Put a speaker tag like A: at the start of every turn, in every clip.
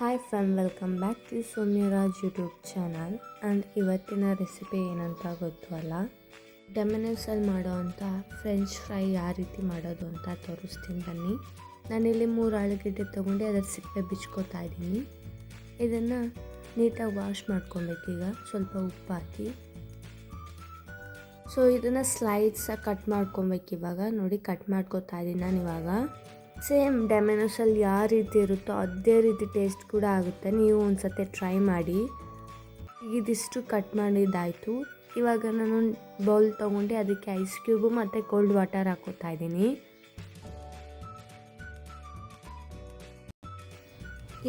A: Hi friend welcome back to Soumyaraj YouTube channel and ಇವತ್ತಿನ recipe ಏನಂತ ಗೊತ್ತಲ್ಲ ಅಲ್ಲ? ಮಾಡೋ ಅಂಥ ಫ್ರೆಂಚ್ ಫ್ರೈ ಯಾವ ರೀತಿ ಮಾಡೋದು ಅಂತ ತೋರಿಸ್ತೀನಿ ಬನ್ನಿ. ನಾನಿಲ್ಲಿ ಮೂರು ಆಲೂಗಡ್ಡೆ ತೊಗೊಂಡು ಅದರ ಸಿಪ್ಪೆ ಬಿಚ್ಕೋತಾ ಇದ್ದೀನಿ. ಇದನ್ನು ನೀಟಾಗಿ ವಾಶ್ ಮಾಡ್ಕೊಬೇಕೀಗ. ಸ್ವಲ್ಪ ಉಪ್ಪು ಹಾಕಿ. ಸೊ ಇದನ್ನು ಸ್ಲೈಡ್ಸಾಗಿ ಕಟ್ ಮಾಡ್ಕೊಬೇಕು ಇವಾಗ ನೋಡಿ ಕಟ್ ಮಾಡ್ಕೋತಾ ಇದ್ದೀನಿ ನಾನು ಇವಾಗ ಸೇಮ್ ಡೆಮೆನೋಸಲ್ಲಿ ಯಾವ ರೀತಿ ಇರುತ್ತೋ ಅದೇ ರೀತಿ ಟೇಸ್ಟ್ ಕೂಡ ಆಗುತ್ತೆ. ನೀವು ಒಂದು ಸತಿ ಟ್ರೈ ಮಾಡಿ. ಇದಿಷ್ಟು ಕಟ್ ಮಾಡಿದ್ದಾಯಿತು. ಇವಾಗ ನಾನು ಬೌಲ್ ತೊಗೊಂಡು ಅದಕ್ಕೆ ಐಸ್ ಕ್ಯೂಬು ಮತ್ತು ಕೋಲ್ಡ್ ವಾಟರ್ ಹಾಕೋತಾ ಇದ್ದೀನಿ.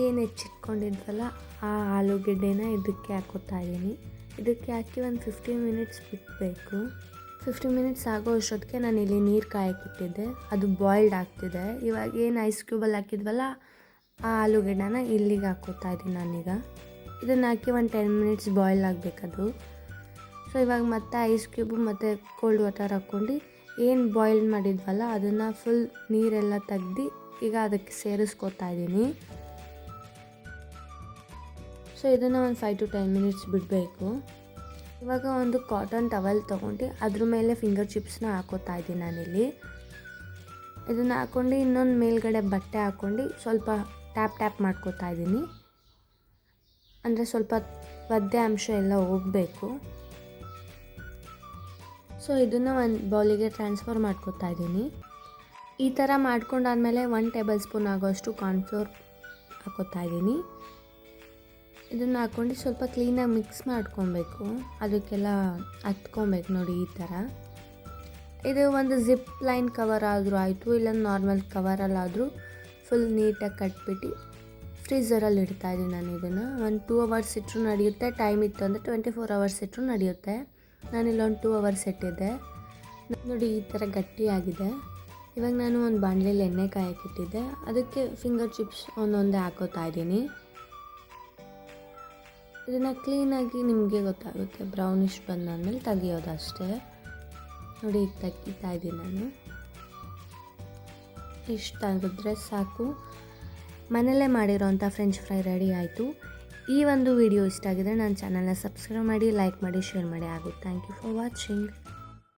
A: ಏನು ಹೆಚ್ಚಿಟ್ಕೊಂಡಿದ್ವಲ್ಲ, ಆ ಆಲೂಗೆಡ್ಡೆನ ಇದಕ್ಕೆ ಹಾಕೋತಾ ಇದ್ದೀನಿ. ಇದಕ್ಕೆ ಹಾಕಿ ಒಂದು ಫಿಫ್ಟೀನ್ ಮಿನಿಟ್ಸ್ ಬಿಡಬೇಕು ಫಿಫ್ಟೀನ್ ಮಿನಿಟ್ಸ್ ಆಗೋ ಅಷ್ಟೊತ್ತಿಗೆ ನಾನು ಇಲ್ಲಿ ನೀರು ಕಾಯಕ್ಕಿಟ್ಟಿದ್ದೆ. ಅದು ಬಾಯ್ಲ್ಡ್ ಆಗ್ತಿದೆ. ಇವಾಗ ಏನು ಐಸ್ ಕ್ಯೂಬಲ್ಲಿ ಹಾಕಿದ್ವಲ್ಲ, ಆ ಆಲೂಗಡ್ಡೆನ ಇಲ್ಲಿಗೆ ಹಾಕೋತಾ ಇದ್ದೀನಿ ನಾನೀಗ. ಇದನ್ನು ಹಾಕಿ ಒಂದು ಟೆನ್ ಮಿನಿಟ್ಸ್ ಬಾಯ್ಲ್ ಆಗಬೇಕದು. ಸೊ ಇವಾಗ ಮತ್ತೆ ಐಸ್ ಕ್ಯೂಬು ಮತ್ತು ಕೋಲ್ಡ್ ವಾಟರ್ ಹಾಕ್ಕೊಂಡು ಏನು ಬಾಯ್ಲ್ ಮಾಡಿದ್ವಲ್ಲ, ಅದನ್ನು ಫುಲ್ ನೀರೆಲ್ಲ ತೆಗ್ದು ಈಗ ಅದಕ್ಕೆ ಸೇರಿಸ್ಕೊತಾ ಇದ್ದೀನಿ. ಸೊ ಇದನ್ನು ಒಂದು ಫೈವ್ ಟು ಟೆನ್ ಮಿನಿಟ್ಸ್ ಬಿಡಬೇಕು. ಇವಾಗ ಒಂದು ಕಾಟನ್ ಟವಲ್ ತೊಗೊಂಡು ಅದ್ರ ಮೇಲೆ ಫಿಂಗರ್ ಚಿಪ್ಸ್ನ ಹಾಕೋತಾ ಇದ್ದೀನಿ ನಾನಿಲ್ಲಿ. ಇದನ್ನು ಹಾಕ್ಕೊಂಡು ಇನ್ನೊಂದು ಮೇಲ್ಗಡೆ ಬಟ್ಟೆ ಹಾಕ್ಕೊಂಡು ಸ್ವಲ್ಪ ಟ್ಯಾಪ್ ಟ್ಯಾಪ್ ಮಾಡ್ಕೋತಾ ಇದ್ದೀನಿ. ಅಂದರೆ ಸ್ವಲ್ಪ ಪದ್ಯ ಅಂಶ ಎಲ್ಲ ಹೋಗಬೇಕು. ಸೊ ಇದನ್ನು ಒಂದು ಬೌಲಿಗೆ ಟ್ರಾನ್ಸ್ಫರ್ ಮಾಡ್ಕೋತಾ ಇದ್ದೀನಿ. ಈ ಥರ ಮಾಡ್ಕೊಂಡಾದ್ಮೇಲೆ ಒನ್ ಟೇಬಲ್ ಸ್ಪೂನ್ ಆಗೋಷ್ಟು ಕಾರ್ನ್ಫ್ಲೋರ್ ಹಾಕೋತಾ ಇದ್ದೀನಿ. ಇದನ್ನು ಹಾಕ್ಕೊಂಡು ಸ್ವಲ್ಪ ಕ್ಲೀನಾಗಿ ಮಿಕ್ಸ್ ಮಾಡ್ಕೊಬೇಕು. ಅದಕ್ಕೆಲ್ಲ ಹತ್ಕೊಬೇಕು ನೋಡಿ ಈ ಥರ. ಇದು ಒಂದು ಜಿಪ್ ಲೈನ್ ಕವರ್ ಆದರೂ ಆಯಿತು, ಇಲ್ಲ ನಾರ್ಮಲ್ ಕವರಲ್ಲಾದರೂ ಫುಲ್ ನೀಟಾಗಿ ಕಟ್ಬಿಟ್ಟು ಫ್ರೀಝರಲ್ಲಿ ಇಡ್ತಾ ಇದ್ದೀನಿ ನಾನು ಇದನ್ನು. ಒಂದು ಟೂ ಅವರ್ಸ್ ಇಟ್ಟರು ನಡೆಯುತ್ತೆ ಟೈಮ್ ಇತ್ತು ಅಂದರೆ ಟ್ವೆಂಟಿ ಫೋರ್ ಅವರ್ಸ್ ಇಟ್ಟರು ನಡೆಯುತ್ತೆ. ನಾನಿಲ್ಲಿ ಒಂದು ಟೂ ಅವರ್ಸ್ ಇಟ್ಟಿದ್ದೆ. ನೋಡಿ ಈ ಥರ ಗಟ್ಟಿಯಾಗಿದೆ. ಇವಾಗ ನಾನು ಒಂದು ಬಾಣಲೆಯಲ್ಲಿ ಎಣ್ಣೆ ಕಾಯಕ್ಕಿಟ್ಟಿದ್ದೆ ಅದಕ್ಕೆ ಫಿಂಗರ್ ಚಿಪ್ಸ್ ಒಂದೊಂದೇ ಹಾಕೋತಾ ಇದ್ದೀನಿ. ಇದನ್ನು ಕ್ಲೀನಾಗಿ ನಿಮಗೆ ಗೊತ್ತಾಗುತ್ತೆ. ಬ್ರೌನಿಶ್ ಬಂದಾದ್ಮೇಲೆ ತೆಗಿಯೋದು ಅಷ್ಟೇ ನೋಡಿ ಈಗ ತೆಗಿತಾ ಇದ್ದೀನಿ ನಾನು. ಇಷ್ಟ ಆಗಿದ್ರೆ ಸಾಕು. ಮನೆಯಲ್ಲೇ ಮಾಡಿರೋಂಥ ಫ್ರೆಂಚ್ ಫ್ರೈ ರೆಡಿ ಆಯಿತು. ಈ ಒಂದು ವಿಡಿಯೋ ಇಷ್ಟ ಆಗಿದ್ರೆ ನನ್ನ ಚಾನಲ್ನ ಸಬ್ಸ್ಕ್ರೈಬ್ ಮಾಡಿ ಲೈಕ್ ಮಾಡಿ ಶೇರ್ ಮಾಡಿ. ಆಗುತ್ತೆ. Thank you for watching